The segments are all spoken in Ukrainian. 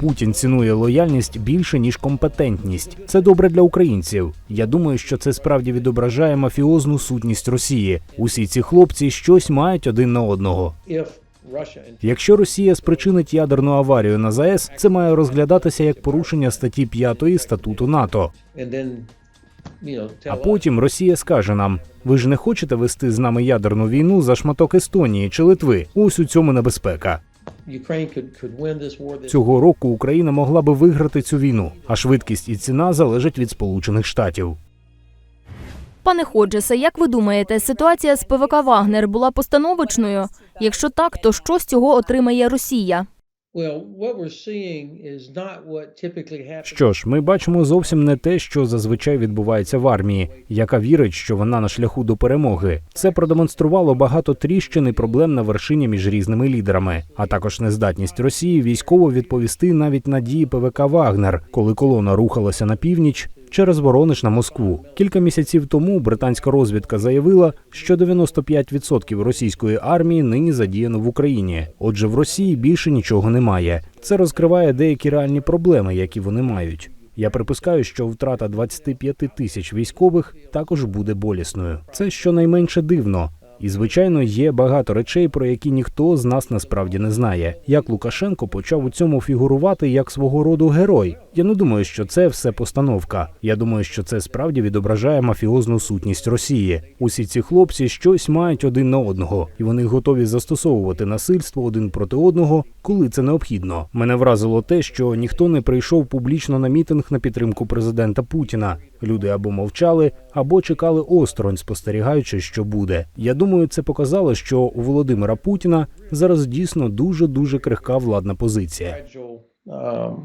Путін цінує лояльність більше ніж компетентність. Це добре для українців. Я думаю, що це справді відображає мафіозну сутність Росії. Усі ці хлопці щось мають один на одного. Якщо Росія спричинить ядерну аварію на ЗАЕС, це має розглядатися як порушення статті 5 статуту НАТО. А потім Росія скаже нам: ви ж не хочете вести з нами ядерну війну за шматок Естонії чи Литви? Ось у цьому небезпека. Ukraine could could win this war. This Цього року Україна могла би виграти цю війну, а швидкість і ціна залежать від Сполучених Штатів. Пане Ходжесе, як ви думаєте, ситуація з ПВК Вагнер була постановочною? Якщо так, то що з цього отримає Росія? Що ж, ми бачимо зовсім не те, що зазвичай відбувається в армії, яка вірить, що вона на шляху до перемоги. Це продемонструвало багато тріщин і проблем на вершині між різними лідерами, а також нездатність Росії військово відповісти навіть на дії ПВК Вагнер, коли колона рухалася на північ. Через Воронеж на Москву кілька місяців тому британська розвідка заявила, що 95% російської армії нині задіяно в Україні. Отже, в Росії більше нічого немає. Це розкриває деякі реальні проблеми, які вони мають. Я припускаю, що втрата 25 тисяч військових також буде болісною. Це щонайменше дивно. І звичайно є багато речей, про які ніхто з нас насправді не знає. Як Лукашенко почав у цьому фігурувати як свого роду герой. Я не думаю, що це все постановка. Я думаю, що це справді відображає мафіозну сутність Росії. Усі ці хлопці щось мають один на одного, і вони готові застосовувати насильство один проти одного, коли це необхідно. Мене вразило те, що ніхто не прийшов публічно на мітинг на підтримку президента Путіна. Люди або мовчали, або чекали осторонь, спостерігаючи, що буде. Я думаю, це показало, що у Володимира Путіна зараз дійсно дуже дуже крихка владна позиція. Um, uh?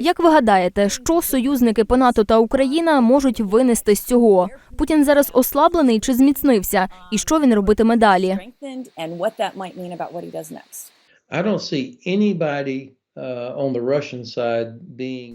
Як ви гадаєте, що союзники по НАТО та Україна можуть винести з цього? Путін зараз ослаблений чи зміцнився? І що він робитиме далі? I don't see anybody uh,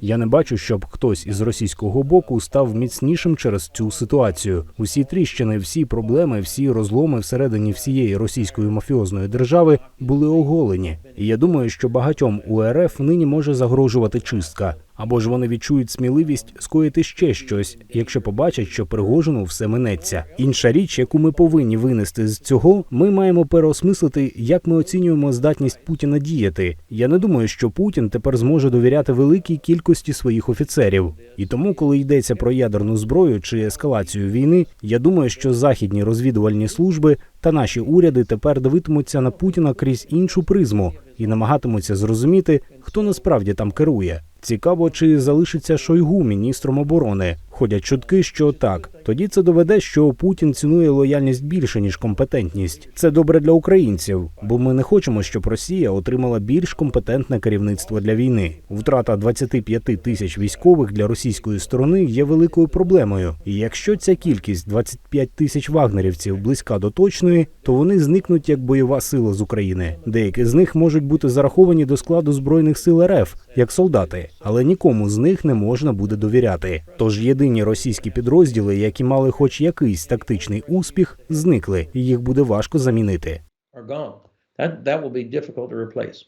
Я не бачу, щоб хтось із російського боку став міцнішим через цю ситуацію. Усі тріщини, всі проблеми, всі розломи всередині всієї російської мафіозної держави були оголені. І я думаю, що багатьом у РФ нині може загрожувати чистка. Або ж вони відчують сміливість скоїти ще щось, якщо побачать, що Пригожину все минеться. Інша річ, яку ми повинні винести з цього, ми маємо переосмислити, як ми оцінюємо здатність Путіна діяти. Я не думаю, що Путін тепер зможе довіряти великій кількості своїх офіцерів. І тому, коли йдеться про ядерну зброю чи ескалацію війни, я думаю, що західні розвідувальні служби та наші уряди тепер дивитимуться на Путіна крізь іншу призму і намагатимуться зрозуміти, хто насправді там керує. Цікаво, чи залишиться Шойгу міністром оборони. Ходять чутки, що так. Тоді це доведе, що Путін цінує лояльність більше ніж компетентність. Це добре для українців, бо ми не хочемо, щоб Росія отримала більш компетентне керівництво для війни. Втрата 25 тисяч військових для російської сторони є великою проблемою. І якщо ця кількість 25 тисяч вагнерівців близька до точної, то вони зникнуть як бойова сила з України. Деякі з них можуть бути зараховані до складу збройних сил РФ як солдати, але нікому з них не можна буде довіряти. Тож єдині російські підрозділи, які мали хоч якийсь тактичний успіх, зникли, і їх буде важко замінити.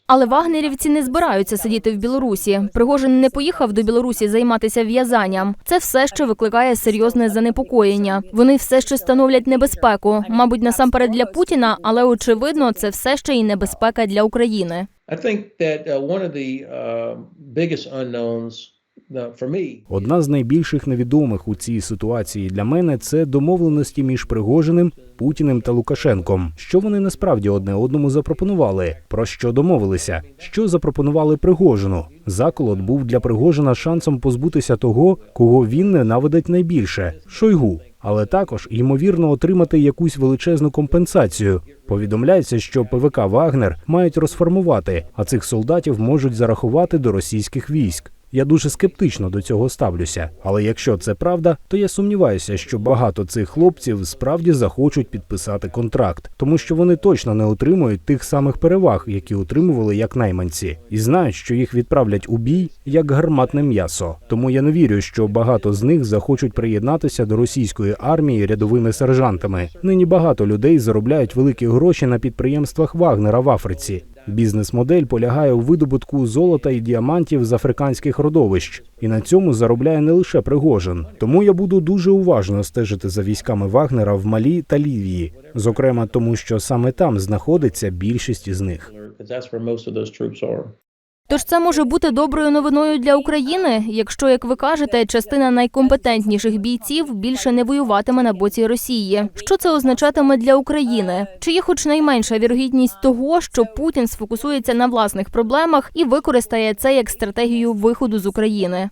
Але вагнерівці не збираються сидіти в Білорусі. Пригожин не поїхав до Білорусі займатися в'язанням. Це все ще викликає серйозне занепокоєння. Вони все ще становлять небезпеку, мабуть, насамперед для Путіна, але очевидно, це все ще і небезпека для України. I think that uh, one of the biggest unknowns for me Одна з найбільших невідомих у цій ситуації для мене це домовленості між Пригожиним, Путіним та Лукашенком. Що вони насправді одне одному запропонували? Про що домовилися? Що запропонували Пригожину? Заколот був для Пригожина шансом позбутися того, кого він ненавидить найбільше Шойгу. Але також ймовірно отримати якусь величезну компенсацію. Повідомляється, що ПВК Вагнер мають розформувати, а цих солдатів можуть зарахувати до російських військ. Я дуже скептично до цього ставлюся. Але якщо це правда, то я сумніваюся, що багато цих хлопців справді захочуть підписати контракт, тому що вони точно не отримують тих самих переваг, які отримували як найманці, і знають, що їх відправлять у бій як гарматне м'ясо. Тому я не вірю, що багато з них захочуть приєднатися до російської армії рядовими сержантами. Нині багато людей заробляють великі гроші на підприємствах Вагнера в Африці. Бізнес-модель полягає у видобутку золота і діамантів з африканських родовищ, і на цьому заробляє не лише Пригожин. Тому я буду дуже уважно стежити за військами Вагнера в Малі та Лівії, зокрема тому, що саме там знаходиться більшість із них. Тож це може бути доброю новиною для України, якщо, як ви кажете, частина найкомпетентніших бійців більше не воюватиме на боці Росії. Що це означатиме для України? Чи є хоч найменша вірогідність того, що Путін сфокусується на власних проблемах і використає це як стратегію виходу з України?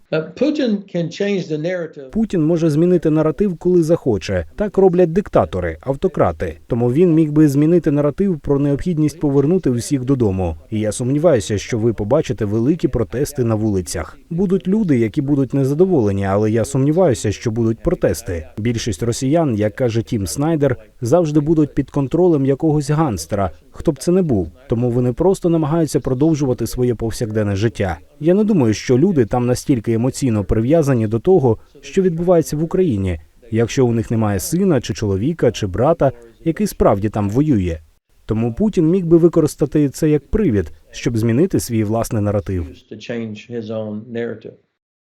Narrative. Путін може змінити наратив, коли захоче. Так роблять диктатори, автократи. Тому він міг би змінити наратив про необхідність повернути всіх додому. І я сумніваюся, що ви побачите великі протести на вулицях. Будуть люди, які будуть незадоволені, але я сумніваюся, що будуть протести. Більшість росіян, як каже Тім Снайдер, завжди будуть під контролем якогось ганстера, хто б це не був. Тому вони просто намагаються продовжувати своє повсякденне життя. Я не думаю, що люди там настільки емоційно прив'язані до того, що відбувається в Україні, якщо у них немає сина чи чоловіка чи брата, який справді там воює. Тому Путін міг би використати це як привід, щоб змінити свій власний наратив.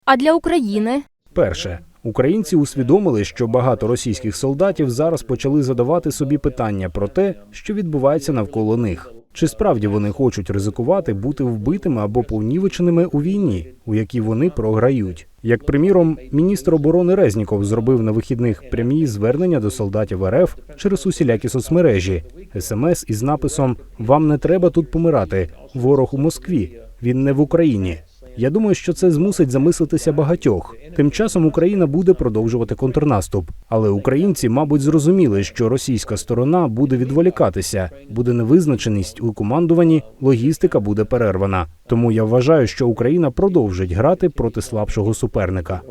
А для України Перше, українці усвідомили, що багато російських солдатів зараз почали задавати собі питання про те, що відбувається навколо них. Чи справді вони хочуть ризикувати бути вбитими або понівеченими у війні, у якій вони програють? Як приміром, міністр оборони Резніков зробив на вихідних прямі звернення до солдатів РФ через усілякі соцмережі, смс із написом Вам не треба тут помирати. Ворог у Москві. Він не в Україні. Я думаю, що це змусить замислитися багатьох. Тим часом Україна буде продовжувати контрнаступ, але українці, мабуть, зрозуміли, що російська сторона буде відволікатися, буде невизначеність у командуванні, логістика буде перервана. Тому я вважаю, що Україна продовжить грати проти слабшого суперника.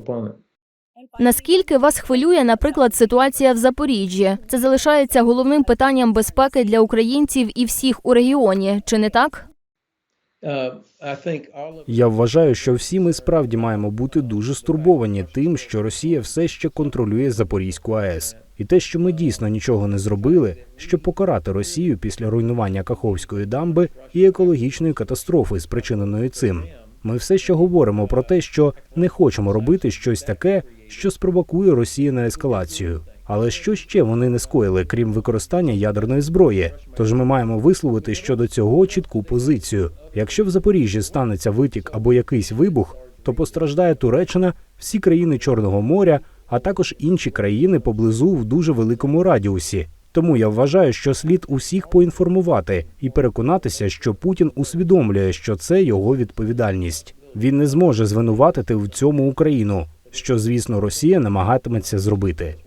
Наскільки вас хвилює, наприклад, ситуація в Запоріжжі? Це залишається головним питанням безпеки для українців і всіх у регіоні, чи не так? Uh, I think all of Я вважаю, що всі ми справді маємо бути дуже стурбовані тим, що Росія все ще контролює Запорізьку АЕС, і те, що ми дійсно нічого не зробили, щоб покарати Росію після руйнування Каховської дамби і екологічної катастрофи, спричиненої цим. Ми все ще говоримо про те, що не хочемо робити щось таке, що спровокує Росію на ескалацію. Але що ще вони не скоїли, крім використання ядерної зброї? Тож ми маємо висловити щодо цього чітку позицію. Якщо в Запоріжжі станеться витік або якийсь вибух, то постраждає Туреччина, всі країни Чорного моря, а також інші країни поблизу в дуже великому радіусі. Тому я вважаю, що слід усіх поінформувати і переконатися, що Путін усвідомлює, що це його відповідальність. Він не зможе звинуватити в цьому Україну, що звісно Росія намагатиметься зробити.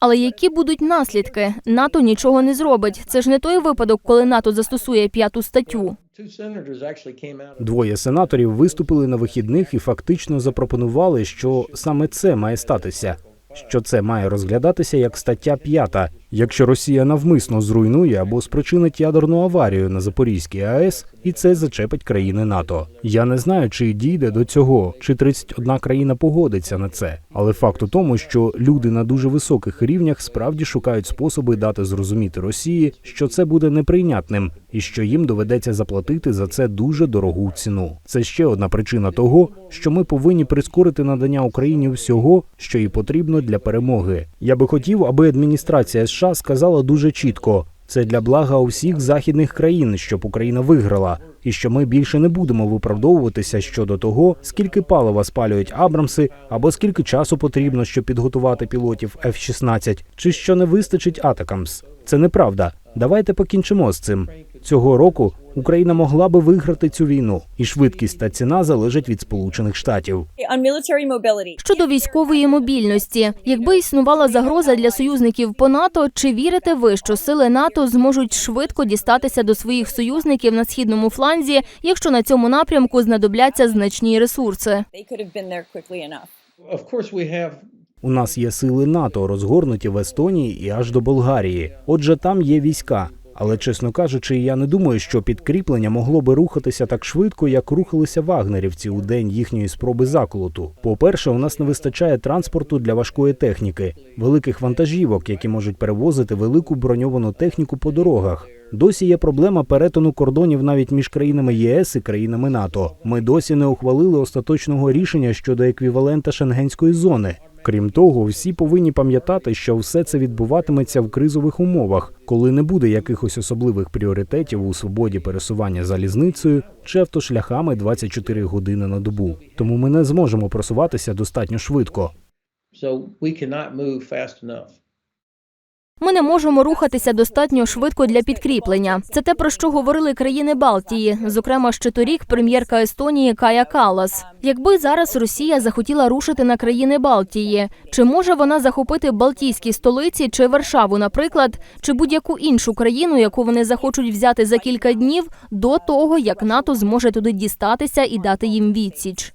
Але які будуть наслідки? НАТО нічого не зробить. Це ж не той випадок, коли НАТО застосує п'яту статтю. Two senators actually came out. Двоє сенаторів виступили на вихідних і фактично запропонували, що саме це має статися. Що це має розглядатися як стаття 5, якщо Росія навмисно зруйнує або спричинить ядерну аварію на Запорізькій АЕС, і це зачепить країни НАТО. Я не знаю, чи дійде до цього, чи 31 країна погодиться на це. Але факт у тому, що люди на дуже високих рівнях справді шукають способи дати зрозуміти Росії, що це буде неприйнятним, і що їм доведеться заплатити за це дуже дорогу ціну. Це ще одна причина того, що ми повинні прискорити надання Україні всього, що їй потрібно для перемоги. Я би хотів, аби адміністрація США сказала дуже чітко. Це для блага усіх західних країн, щоб Україна виграла, і що ми більше не будемо виправдовуватися щодо того, скільки палива спалюють Абрамси, або скільки часу потрібно, щоб підготувати пілотів F-16, чи що не вистачить Атакамс. Це неправда. Давайте покінчимо з цим. Цього року Україна могла би виграти цю війну, і швидкість та ціна залежать від Сполучених Штатів. Щодо військової мобільності, якби існувала загроза для союзників по НАТО, чи вірите ви, що сили НАТО зможуть швидко дістатися до своїх союзників на східному фланзі, якщо на цьому напрямку знадобляться значні ресурси? У нас є сили НАТО, розгорнуті в Естонії і аж до Болгарії. Отже, там є війська. Але чесно кажучи, я не думаю, що підкріплення могло би рухатися так швидко, як рухалися вагнерівці у день їхньої спроби заколоту. По-перше, у нас не вистачає транспорту для важкої техніки, великих вантажівок, які можуть перевозити велику броньовану техніку по дорогах. Досі є проблема перетину кордонів навіть між країнами ЄС і країнами НАТО. Ми досі не ухвалили остаточного рішення щодо еквівалента шенгенської зони. Крім того, всі повинні пам'ятати, що все це відбуватиметься в кризових умовах, коли не буде якихось особливих пріоритетів у свободі пересування залізницею чи автошляхами 24 години на добу. Тому ми не зможемо просуватися достатньо швидко. so we cannot move fast enough. Ми не можемо рухатися достатньо швидко для підкріплення. Це те, про що говорили країни Балтії, зокрема ще торік прем'єрка Естонії Кая Калас. Якби зараз Росія захотіла рушити на країни Балтії, чи може вона захопити Балтійські столиці чи Варшаву, наприклад, чи будь-яку іншу країну, яку вони захочуть взяти за кілька днів до того, як НАТО зможе туди дістатися і дати їм відсіч?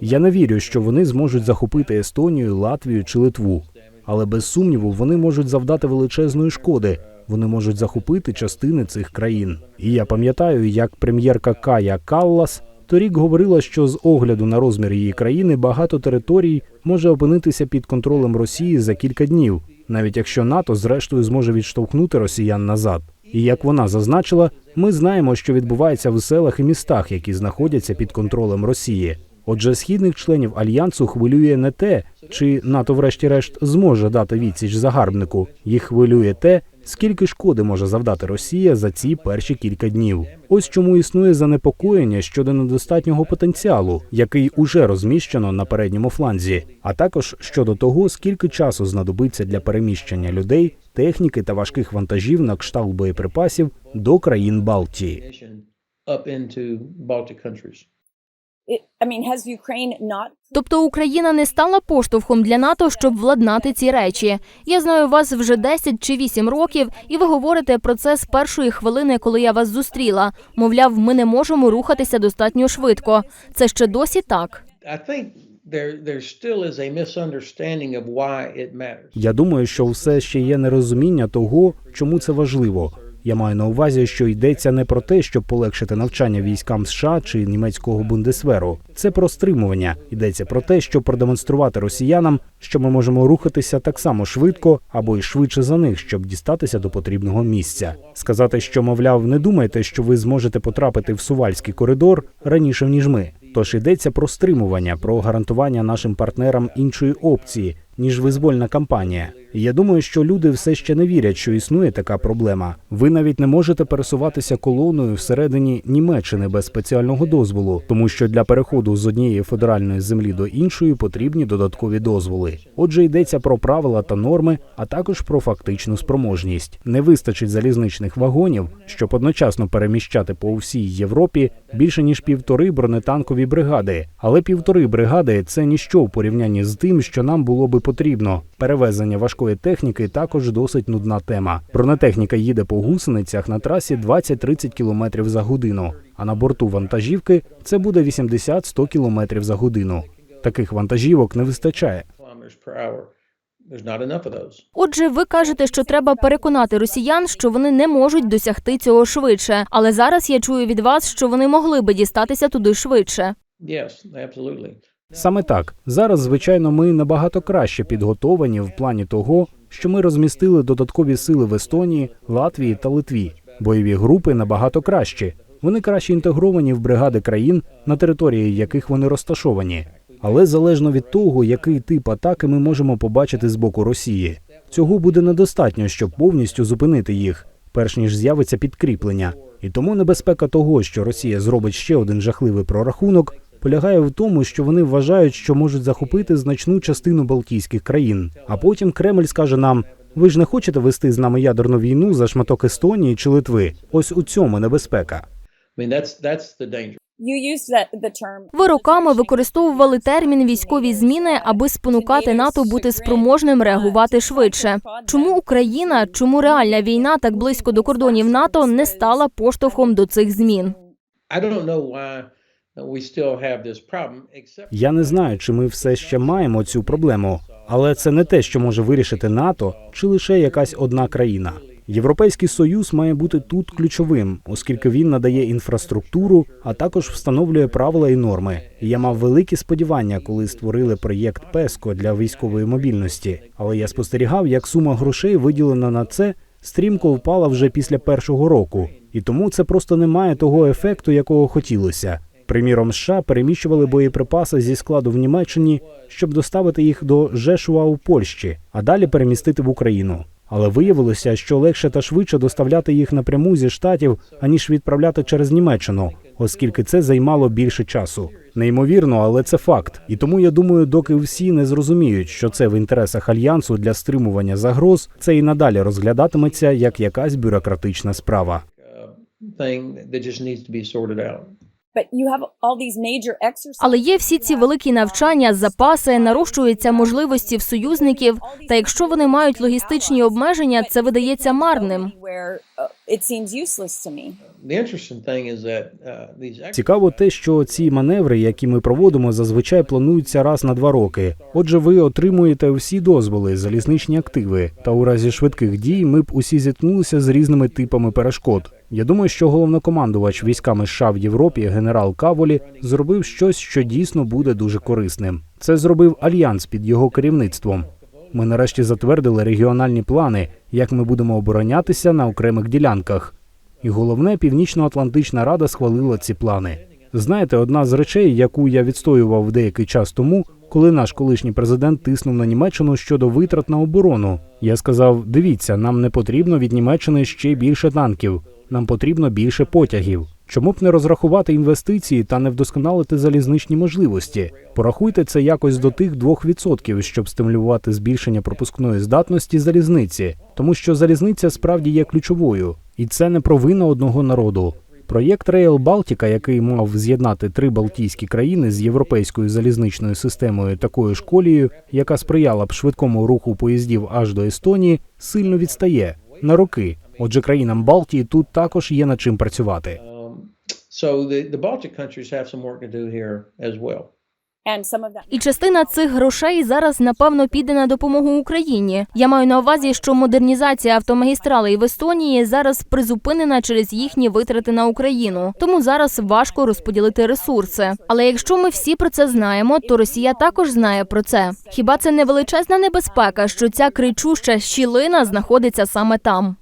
Я не вірю, що вони зможуть захопити Естонію, Латвію чи Литву. Але без сумніву вони можуть завдати величезної шкоди. Вони можуть захопити частини цих країн. І я пам'ятаю, як прем'єрка Кая Каллас торік говорила, що з огляду на розмір її країни багато територій може опинитися під контролем Росії за кілька днів, навіть якщо НАТО зрештою зможе відштовхнути росіян назад. І як вона зазначила, ми знаємо, що відбувається в селах і містах, які знаходяться під контролем Росії. Отже, східних членів альянсу хвилює не те, чи НАТО, врешті-решт, зможе дати відсіч загарбнику. Їх хвилює те, скільки шкоди може завдати Росія за ці перші кілька днів. Ось чому існує занепокоєння щодо недостатнього потенціалу, який уже розміщено на передньому фланзі, а також щодо того, скільки часу знадобиться для переміщення людей, техніки та важких вантажів на кшталт боєприпасів до країн Балтії. Тобто Україна не стала поштовхом для НАТО, щоб владнати ці речі. Я знаю вас вже 10 чи 8 років, і ви говорите про це з першої хвилини, коли я вас зустріла. Мовляв, ми не можемо рухатися достатньо швидко. Це ще досі так. I think there there still is a misunderstanding of why it matters. Я думаю, що все ще є нерозуміння того, чому це важливо. Я маю на увазі, що йдеться не про те, щоб полегшити навчання військам США чи німецького бундесверу. Це про стримування. Йдеться про те, щоб продемонструвати росіянам, що ми можемо рухатися так само швидко або й швидше за них, щоб дістатися до потрібного місця. Сказати, що мовляв, не думайте, що ви зможете потрапити в сувальський коридор раніше ніж ми. Тож йдеться про стримування, про гарантування нашим партнерам іншої опції, ніж визвольна кампанія. Я думаю, що люди все ще не вірять, що існує така проблема. Ви навіть не можете пересуватися колоною всередині Німеччини без спеціального дозволу, тому що для переходу з однієї федеральної землі до іншої потрібні додаткові дозволи. Отже, йдеться про правила та норми, а також про фактичну спроможність. Не вистачить залізничних вагонів, щоб одночасно переміщати по всій Європі більше ніж півтори бронетанкові бригади. Але півтори бригади це ніщо в порівнянні з тим, що нам було би потрібно. Перевезення важкої техніки також досить нудна тема. Бронетехніка їде по гусеницях на трасі 20-30 км за годину, а на борту вантажівки це буде 80-100 км за годину. Таких вантажівок не вистачає. Отже, ви кажете, що треба переконати росіян, що вони не можуть досягти цього швидше. Але зараз я чую від вас, що вони могли би дістатися туди швидше. Саме так зараз, звичайно, ми набагато краще підготовані в плані того, що ми розмістили додаткові сили в Естонії, Латвії та Литві. Бойові групи набагато кращі. Вони краще інтегровані в бригади країн, на території яких вони розташовані. Але залежно від того, який тип атаки ми можемо побачити з боку Росії, цього буде недостатньо, щоб повністю зупинити їх, перш ніж з'явиться підкріплення. І тому небезпека того, що Росія зробить ще один жахливий прорахунок, полягає в тому, що вони вважають, що можуть захопити значну частину Балтійських країн. А потім Кремль скаже нам: Ви ж не хочете вести з нами ядерну війну за шматок Естонії чи Литви? Ось у цьому небезпека. Ви роками використовували термін військові зміни, аби спонукати НАТО бути спроможним реагувати швидше. Чому Україна, чому реальна війна так близько до кордонів НАТО не стала поштовхом до цих змін? I don't know why Я не знаю, чи ми все ще маємо цю проблему, але це не те, що може вирішити НАТО чи лише якась одна країна. Європейський союз має бути тут ключовим, оскільки він надає інфраструктуру, а також встановлює правила і норми. Я мав великі сподівання, коли створили проєкт ПЕСКО для військової мобільності. Але я спостерігав, як сума грошей, виділена на це, стрімко впала вже після першого року, і тому це просто не має того ефекту, якого хотілося. Приміром, США переміщували боєприпаси зі складу в Німеччині, щоб доставити їх до Жешуа у Польщі, а далі перемістити в Україну. Але виявилося, що легше та швидше доставляти їх напряму зі штатів, аніж відправляти через Німеччину, оскільки це займало більше часу. Неймовірно, але це факт. І тому я думаю, доки всі не зрозуміють, що це в інтересах альянсу для стримування загроз, це і надалі розглядатиметься як якась бюрократична справа. Uh. Але є всі ці великі навчання, запаси, нарощуються можливості в союзників. Та якщо вони мають логістичні обмеження, це видається марним. Uh, Цікаво те, що ці маневри, які ми проводимо, зазвичай плануються раз на два роки. Отже, ви отримуєте всі дозволи, залізничні активи. Та у разі швидких дій ми б усі зіткнулися з різними типами перешкод. Я думаю, що головнокомандувач військами США в Європі, генерал Каволі, зробив щось, що дійсно буде дуже корисним. Це зробив альянс під його керівництвом. Ми нарешті затвердили регіональні плани, як ми будемо оборонятися на окремих ділянках. І головне, Північно-Атлантична Рада схвалила ці плани. Знаєте, одна з речей, яку я відстоював деякий час тому, коли наш колишній президент тиснув на Німеччину щодо витрат на оборону. Я сказав: дивіться, нам не потрібно від Німеччини ще більше танків, нам потрібно більше потягів. Чому б не розрахувати інвестиції та не вдосконалити залізничні можливості? Порахуйте це якось до тих 2%, щоб стимулювати збільшення пропускної здатності залізниці, тому що залізниця справді є ключовою, і це не провина одного народу. Проєкт Rail Балтіка, який мав з'єднати три балтійські країни з європейською залізничною системою такою ж колією, яка сприяла б швидкому руху поїздів аж до Естонії, сильно відстає на роки. Отже, країнам Балтії тут також є над чим працювати. So the, the Baltic countries have some work to do here as well. And some of that. І частина цих грошей зараз напевно піде на допомогу Україні. Я маю на увазі, що модернізація автомагістралей в Естонії зараз призупинена через їхні витрати на Україну. Тому зараз важко розподілити ресурси. Але якщо ми всі про це знаємо, то Росія також знає про це. Хіба це не величезна небезпека, що ця кричуща щілина знаходиться саме там?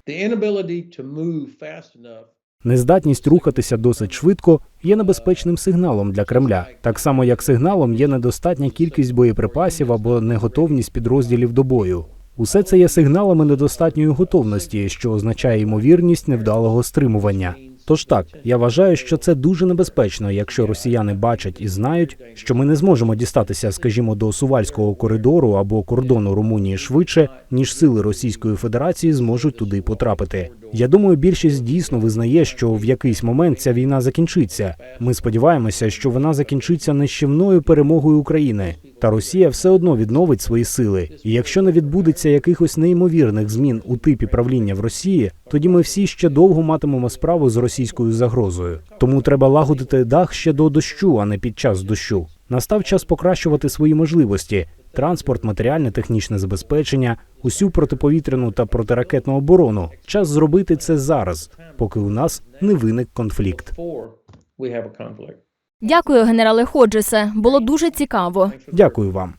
Нездатність рухатися досить швидко є небезпечним сигналом для Кремля, так само як сигналом є недостатня кількість боєприпасів або неготовність підрозділів до бою. Усе це є сигналами недостатньої готовності, що означає ймовірність невдалого стримування. Тож так, я вважаю, що це дуже небезпечно, якщо росіяни бачать і знають, що ми не зможемо дістатися, скажімо, до сувальського коридору або кордону Румунії швидше, ніж сили Російської Федерації зможуть туди потрапити. Я думаю, більшість дійсно визнає, що в якийсь момент ця війна закінчиться. Ми сподіваємося, що вона закінчиться нищівною перемогою України. Та Росія все одно відновить свої сили. І якщо не відбудеться якихось неймовірних змін у типі правління в Росії, тоді ми всі ще довго матимемо справу з російською загрозою. Тому треба лагодити дах ще до дощу, а не під час дощу. Настав час покращувати свої можливості: транспорт, матеріальне технічне забезпечення, усю протиповітряну та протиракетну оборону. Час зробити це зараз, поки у нас не виник конфлікт. Дякую, генерале Ходжесе. Було дуже цікаво. Дякую вам.